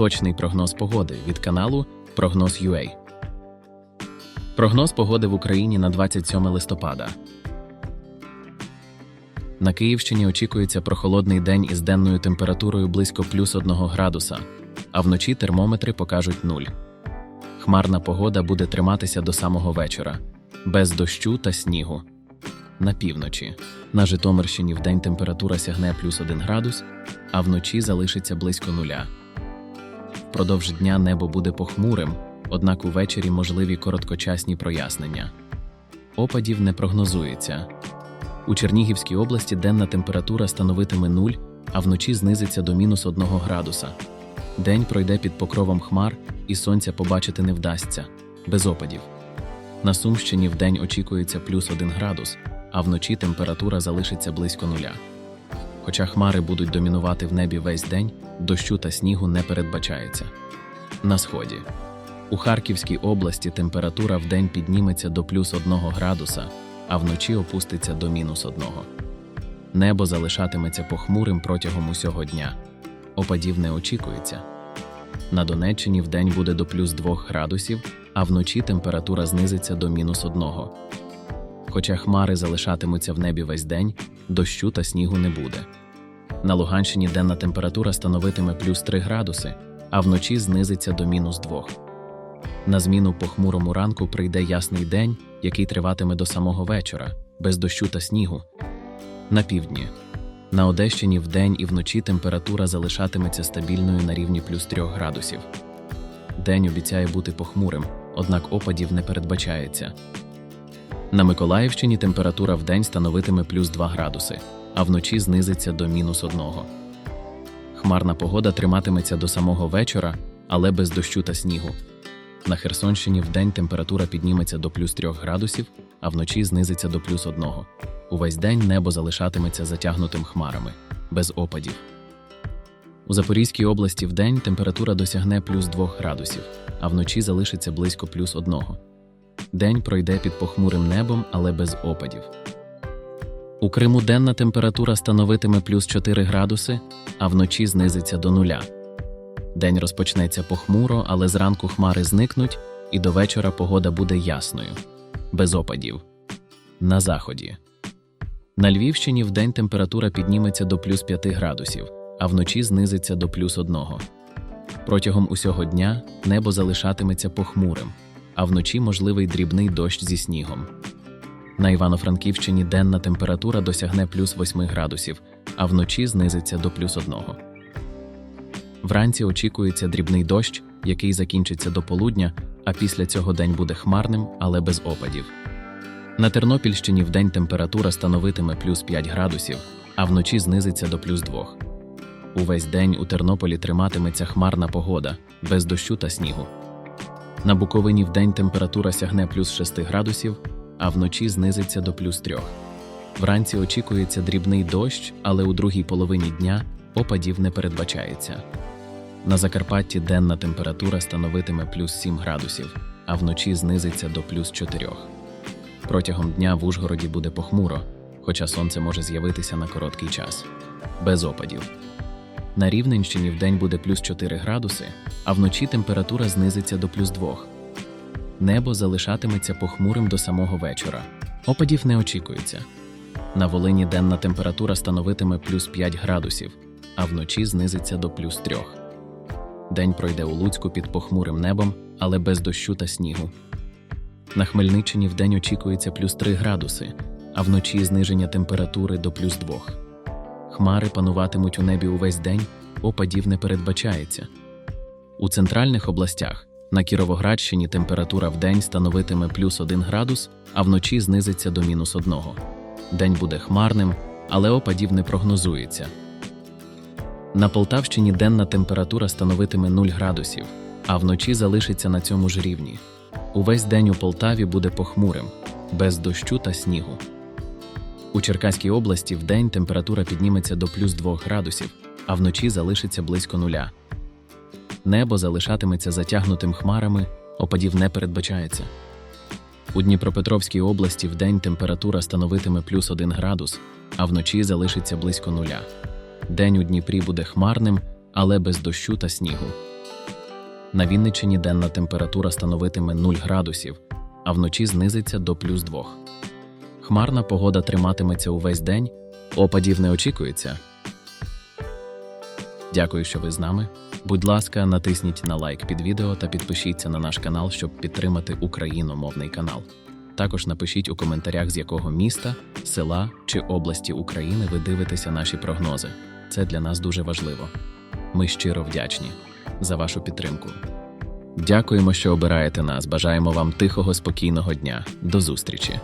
Точний прогноз погоди від каналу Прогноз UA. Прогноз погоди в Україні на 27 листопада. На Київщині очікується прохолодний день із денною температурою близько плюс 1 градуса, а вночі термометри покажуть 0. Хмарна погода буде триматися до самого вечора, без дощу та снігу. На півночі. На Житомирщині вдень температура сягне плюс 1 градус, а вночі залишиться близько нуля. Впродовж дня небо буде похмурим, однак увечері можливі короткочасні прояснення. Опадів не прогнозується. У Чернігівській області денна температура становитиме 0, а вночі знизиться до мінус 1 градуса. День пройде під покровом хмар, і сонця побачити не вдасться, без опадів. На Сумщині вдень очікується плюс 1 градус, а вночі температура залишиться близько нуля. Хоча хмари будуть домінувати в небі весь день, дощу та снігу не передбачається. На сході. У Харківській області температура вдень підніметься до плюс 1 градуса, а вночі опуститься до мінус 1. Небо залишатиметься похмурим протягом усього дня. Опадів не очікується. На Донеччині вдень буде до плюс 2 градусів, а вночі температура знизиться до мінус 1. Хоча хмари залишатимуться в небі весь день, дощу та снігу не буде. На Луганщині денна температура становитиме плюс 3 градуси, а вночі знизиться до мінус 2. На зміну похмурому ранку прийде ясний день, який триватиме до самого вечора, без дощу та снігу. На півдні. На Одещині вдень і вночі температура залишатиметься стабільною на рівні плюс 3 градусів. День обіцяє бути похмурим, однак опадів не передбачається. На Миколаївщині температура вдень становитиме плюс 2 градуси, а вночі знизиться до мінус 1. Хмарна погода триматиметься до самого вечора, але без дощу та снігу. На Херсонщині вдень температура підніметься до плюс 3 градусів, а вночі знизиться до плюс 1. Увесь день небо залишатиметься затягнутим хмарами, без опадів. У Запорізькій області вдень температура досягне плюс 2 градусів, а вночі залишиться близько плюс 1. День пройде під похмурим небом, але без опадів. У Криму денна температура становитиме плюс 4 градуси, а вночі знизиться до нуля. День розпочнеться похмуро, але зранку хмари зникнуть, і до вечора погода буде ясною, без опадів. На заході. На Львівщині вдень температура підніметься до плюс 5 градусів, а вночі знизиться до плюс 1. Протягом усього дня небо залишатиметься похмурим, а вночі можливий дрібний дощ зі снігом. На Івано-Франківщині денна температура досягне плюс 8 градусів, а вночі знизиться до плюс 1. Вранці очікується дрібний дощ, який закінчиться до полудня, а після цього день буде хмарним, але без опадів. На Тернопільщині вдень температура становитиме плюс 5 градусів, а вночі знизиться до плюс 2. Увесь день у Тернополі триматиметься хмарна погода, без дощу та снігу. На Буковині вдень температура сягне плюс 6 градусів, а вночі знизиться до плюс 3. Вранці очікується дрібний дощ, але у другій половині дня опадів не передбачається. На Закарпатті денна температура становитиме плюс 7 градусів, а вночі знизиться до плюс 4. Протягом дня в Ужгороді буде похмуро, хоча сонце може з'явитися на короткий час, без опадів. На Рівненщині вдень буде плюс 4 градуси, а вночі температура знизиться до плюс 2. Небо залишатиметься похмурим до самого вечора. Опадів не очікується. На Волині денна температура становитиме плюс 5 градусів, а вночі знизиться до плюс 3. День пройде у Луцьку під похмурим небом, але без дощу та снігу. На Хмельниччині вдень очікується плюс 3 градуси, а вночі зниження температури до плюс 2. Хмари пануватимуть у небі увесь день, опадів не передбачається. У центральних областях на Кіровоградщині температура вдень становитиме плюс 1 градус, а вночі знизиться до мінус 1. День буде хмарним, але опадів не прогнозується. На Полтавщині денна температура становитиме 0 градусів, а вночі залишиться на цьому ж рівні. Увесь день у Полтаві буде похмурим, без дощу та снігу. У Черкаській області вдень температура підніметься до плюс 2 градусів, а вночі залишиться близько нуля. Небо залишатиметься затягнутим хмарами, опадів не передбачається. У Дніпропетровській області вдень температура становитиме плюс 1 градус, а вночі залишиться близько нуля. День у Дніпрі буде хмарним, але без дощу та снігу. На Вінниччині денна температура становитиме 0 градусів, а вночі знизиться до плюс 2. Хмарна погода триматиметься увесь день, опадів не очікується. Дякую, що ви з нами. Будь ласка, натисніть на лайк під відео та підпишіться на наш канал, щоб підтримати україномовний канал. Також напишіть у коментарях, з якого міста, села чи області України ви дивитеся наші прогнози. Це для нас дуже важливо. Ми щиро вдячні за вашу підтримку. Дякуємо, що обираєте нас. Бажаємо вам тихого, спокійного дня. До зустрічі!